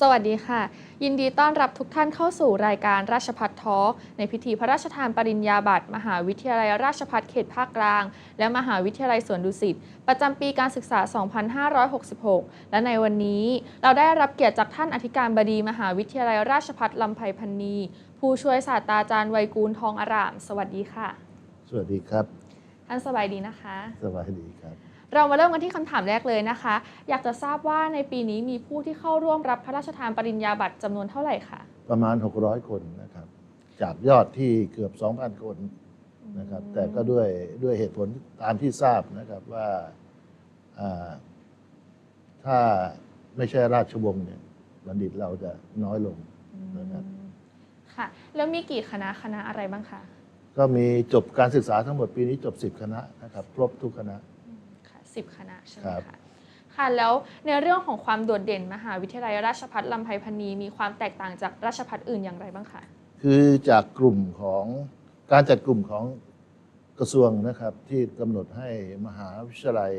สวัสดีค่ะ ยินดีต้อนรับทุกท่านเข้าสู่รายการราชพัฒทอล์กในพิธีพระราชทานปริญญาบัตรมหาวิทยาลัยราชพัฒเขตภาคกลาง และมหาวิทยาลัยสวนดุสิต ประจำปีการศึกษา 2566 และในวันนี้เราได้รับเกียรติจากท่านอธิการบดีมหาวิทยาลัยราชพัฒลำไพพันนี ผู้ช่วยศาสตราจารย์ไวยกูลทองอาราม สวัสดีค่ะ สวัสดีครับ ท่านสบายดีนะคะสวัสดีครับ เรามาเริ่มกันที่คำถามแรกเลยนะคะ อยากจะทราบว่าในปีนี้มีผู้ที่เข้าร่วมรับพระราชทานปริญญาบัตรจำนวนเท่าไหร่คะประมาณ 600 คนนะครับ จากยอดที่เกือบ 2,000 คนนะครับ แต่ก็ด้วยด้วยเหตุผลตามที่ทราบนะครับว่าอ่าถ้าไม่ใช่ราชวงศ์เนี่ยบัณฑิตเราจะน้อยลงนะครับค่ะแล้วมีกี่คณะคณะอะไรบ้างคะก็มีจบการศึกษาทั้งหมดปีนี้จบ 10 คณะนะครับ ครบทุกคณะ ค่ะสิบคณะใช่ไหมครับคะค่ะแล้วในเรื่องของความโดดเด่นมหาวิทยาลัยราชภัฏลำไพพันนีมีความแตกต่างจากราชภัฏอื่นอย่างไรบ้างคะคือจากกลุ่มของการจัดกลุ่มของกระทรวงนะครับที่กำหนดให้มหาวิทยาลัย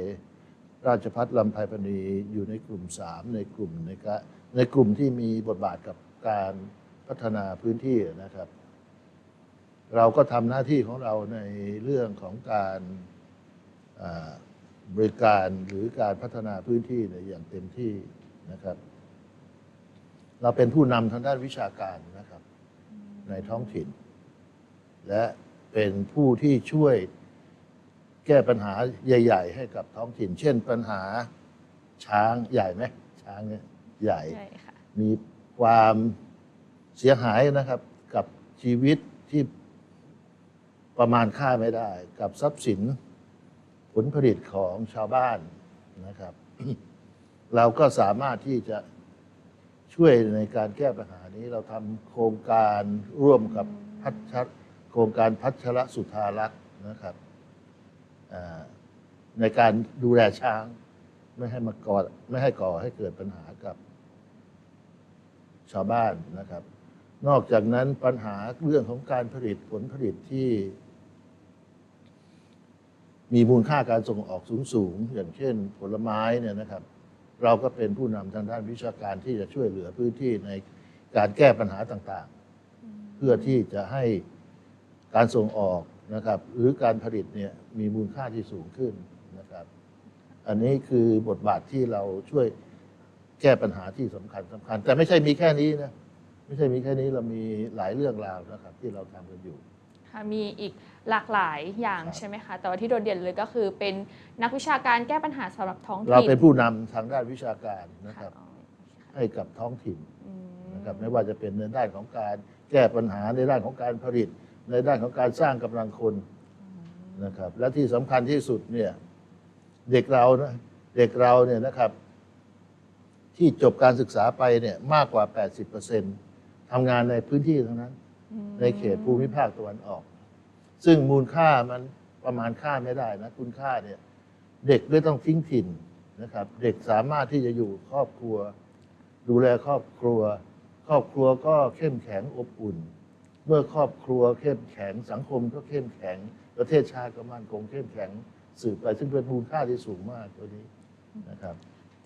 ราชพัฒลำไพพณีอยู่ในกลุ่ม 3 ในกลุ่มในกะในกลุ่มที่มีบทบาทกับการพัฒนาพื้นที่นะครับ เราก็ทำหน้าที่ของเราในเรื่องของการอ่า บริการหรือการพัฒนาพื้นที่เนี่ยอย่างเต็มที่นะครับ เราเป็นผู้นำทางด้านวิชาการนะครับ ในท้องถิ่น และเป็นผู้ที่ช่วยแก้ปัญหาใหญ่ ๆ ให้กับท้องถิ่น เช่นปัญหาช้างใหญ่ไหมช้างเนี่ยใหญ่ ใช่ค่ะ มีความเสียหายนะครับกับชีวิตที่ประมาณค่าไม่ได้ กับทรัพย์สินผ ลผลิตของชาวบ้านนะครับ เราก็สามารถที่จะช่วยในการแก้ปัญหานี้เราทำโครงการร่วมกับพัชรโครงการพัชรสุธารักษ์นะครับในการดูแลช้างไม่ให้มาก่อไม่ให้ก่อให้เกิดปัญหากับชาวบ้านนะครับ นอกจากนั้นปัญหาเรื่องของการผลิตผลผลิตที่ มีมูลค่าการส่งออกสูงสูงๆ อย่างเช่นผลไม้เนี่ยนะครับ เราก็เป็นผู้นำทางด้านวิชาการที่จะช่วยเหลือพื้นที่ในการแก้ปัญหาต่างๆ เพื่อที่จะให้การส่งออกนะครับ หรือการผลิตเนี่ยมีมูลค่าที่สูงขึ้นนะครับ อันนี้คือบทบาทที่เราช่วยแก้ปัญหาที่สำคัญสำคัญ แต่ไม่ใช่มีแค่นี้นะไม่ใช่มีแค่นี้เรามีหลายเรื่องราวนะครับ ที่เราทำกันอยู่ ค่ะมีอีกหลากหลายอย่างครับใช่ไหมคะ แต่ว่าที่โดดเด่นเลยก็คือเป็นนักวิชาการแก้ปัญหาสำหรับท้องถิ่นเราเป็นผู้นำทางด้านวิชาการนะครับค่ะอ๋อให้กับท้องถิ่นอืมนะครับไม่ว่าจะเป็นในด้านของการแก้ปัญหาในด้านของการผลิต ในด้านของการสร้างกำลังคนนะครับ และที่สำคัญที่สุดเนี่ยเด็กเรานะเด็กเราเนี่ยนะครับ ที่จบการศึกษาไปเนี่ยมากกว่า 80%ทำงานในพื้นที่ทั้งนั้นอืม ในเขตภูมิภาคตะวันออก ซึ่งมูลค่ามันประมาณค่าไม่ได้นะ คุณค่าเนี่ยเด็กไม่ต้องทิ้งถิ่นนะครับ เด็กสามารถที่จะอยู่ครอบครัว ดูแลครอบครัว ครอบครัวก็เข้มแข็งอบอุ่น เมื่อครอบครัวเข้มแข็งสังคมก็เข้มแข็ง ประเทศชาติก็มั่นคงเข้มแข็งสืบไปซึ่งเป็นมูลค่าที่สูงมากตัวนี้นะครับ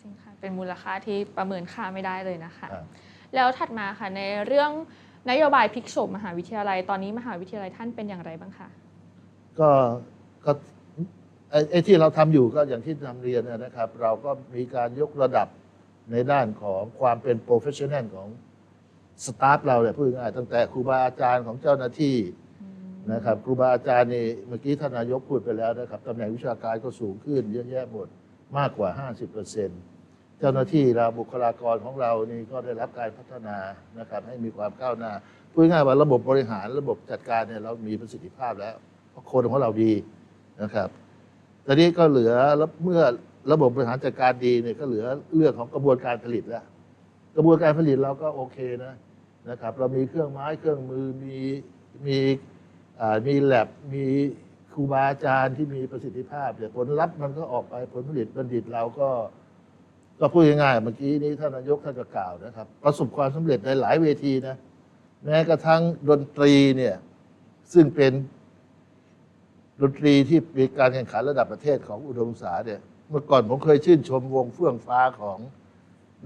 จริงค่ะเป็นมูลค่าที่ประเมินค่าไม่ได้เลยนะคะครับแล้วถัดมาค่ะในเรื่อง นโยบายพลิกโฉมมหาวิทยาลัยตอนนี้มหาวิทยาลัยท่านเป็นอย่างไรบ้างคะก็ก็ไอ้ไอ้ที่เราทำอยู่ก็อย่างที่นำเรียนนะนะครับ เราก็มีการยกระดับในด้านของความเป็นโปรเฟชชั่นแนลของสตาฟเราเนี่ยพูดง่ายๆตั้งแต่ครูบาอาจารย์ของเจ้าหน้าที่นะครับครูบาอาจารย์นี่เมื่อกี้ท่านนายกพูดไปแล้วนะครับตำแหน่งวิชาการก็สูงขึ้นเยอะแยะหมดมากกว่า 50%เจ้าหน้าที่เราบุคลากรของเรานี่ก็ได้รับการพัฒนานะครับให้มีความก้าวหน้าพูดง่ายว่าระบบบริหารระบบจัดการเนี่ยเรามีประสิทธิภาพแล้วเพราะคนของเราดีนะครับตอนนี้ก็เหลือเมื่อระบบบริหารจัดการดีเนี่ยก็เหลือเรื่องของกระบวนการผลิตแล้วกระบวนการผลิตเราก็โอเคนะนะครับ เรามีเครื่องไม้เครื่องมือมีมีมีแลบมีครูบาอาจารย์ที่มีประสิทธิภาพแต่ผลลัพธ์มันก็ออกไปผลผลิตบัณฑิตเราก็ ก็พูดง่ายๆเมื่อกี้นี้ท่านนายกท่านก็กล่าวนะครับ ประสบความสำเร็จในหลายเวทีนะแม้กระทั่งดนตรีเนี่ยซึ่งเป็นดนตรีที่มีการแข่งขันระดับประเทศของอุดมศึกษาเนี่ยเมื่อก่อนผมเคยชื่นชมวงเฟื่องฟ้าของ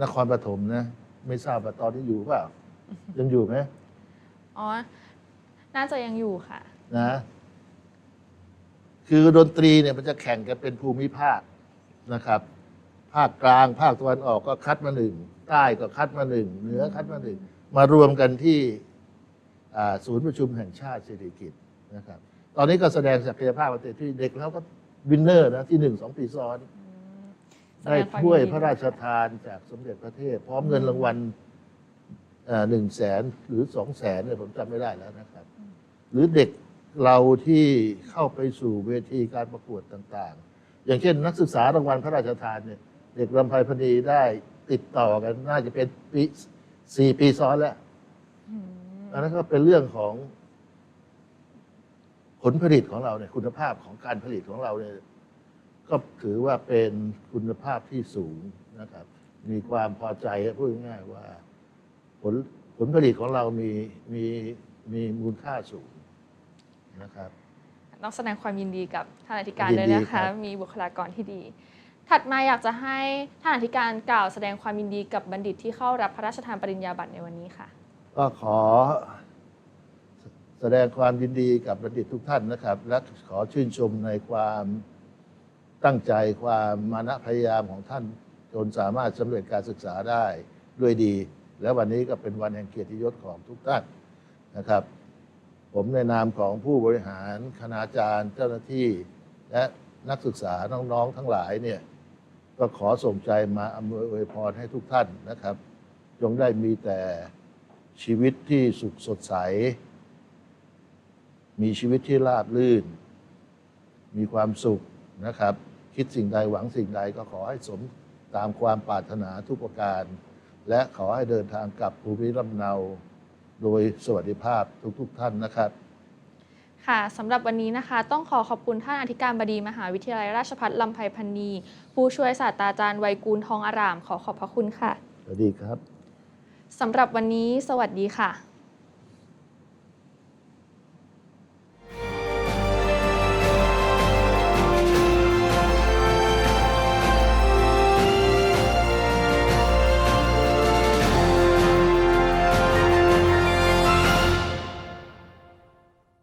นครปฐมนะ ไม่ทราบว่าตอนนี้อยู่เปล่ายังอยู่ไหมอ๋อ น่าจะยังอยู่ค่ะ นะ คือดนตรีเนี่ยมันจะแข่งกันเป็นภูมิภาคนะครับ ภาคกลาง ภาคตะวันออกก็คัดมาหนึ่งใต้ก็คัดมาหนึ่งเหนือคัดมาหนึ่งมารวมกันที่อ่าศูนย์ประชุมแห่งชาติเศรษฐกิจนะครับ ตอนนี้ก็แสดงศักยภาพประเทศที่เด็กแล้วก็วินเนอร์นะที่หนึ่งสองปีซ้อนแสได้ดงความถ้วยยินดีพระราชทานจากสมเด็จพระเทพพร้อมเงินรางวัลหนึ่งแสนหรือสองแสนเนี่ยผมจำไม่ได้แล้วนะครับ หรือเด็กเราที่เข้าไปสู่เวทีการประกวดต่างๆ อย่างเช่นนักศึกษารางวัลพระราชทานเนี่ย เด็กลำไพพณีได้ติดต่อกันน่าจะเป็นปีสี่ปีซ้อนแล้วอืมอันนั้นก็เป็นเรื่องของ ผลผลิตของเราเนี่ย คุณภาพของการผลิตของเราเนี่ย ก็ถือว่าเป็นคุณภาพที่สูงนะครับ มีความพอใจพูดง่ายๆว่า ผลผลผลิตของเรามีมีมีมูลค่าสูงนะครับ ต้องแสดงความยินดีกับท่านอธิการยินดีด้วยนะครัคะ บ มีบุคลากรที่ดี ถัดมาอยากจะให้ท่านอธิการกล่าวแสดงความยินดีกับบัณฑิตที่เข้ารับพระราชทานปริญญาบัตรในวันนี้ค่ะ ก็ขอแสดงความยินดีกับบัณฑิตทุกท่านนะครับ และขอชื่นชมในความตั้งใจความมานะพยายามของท่านจนสามารถสำเร็จการศึกษาได้ด้วยดี และวันนี้ก็เป็นวันแห่งเกียรติยศของทุกท่านนะครับ ผมในนามของผู้บริหารคณาจารย์เจ้าหน้าที่ และนักศึกษาน้องๆทั้งหลายเนี่ย ก็ขอส่งใจมาอำนวยอวยพรให้ทุกท่านนะครับ จงได้มีแต่ชีวิตที่สุขสดใส มีชีวิตที่ราบรื่น มีความสุขนะครับ คิดสิ่งใดหวังสิ่งใดก็ขอให้สมตามความปรารถนาทุกประการ และขอให้เดินทางกลับภูมิลำเนา โดยสวัสดิภาพทุกๆทท่านนะครับ ค่ะสำหรับวันนี้นะคะ ต้องขอขอบคุณท่านอธิการบดีมหาวิทยาลัยราชภัฏลำไพพันนีผู้ช่วยศาสตราจารย์ไวยกูลทองอาราม ขอขอบพระคุณค่ะ สวัสดีครับสำหรับวันนี้ สวัสดีค่ะ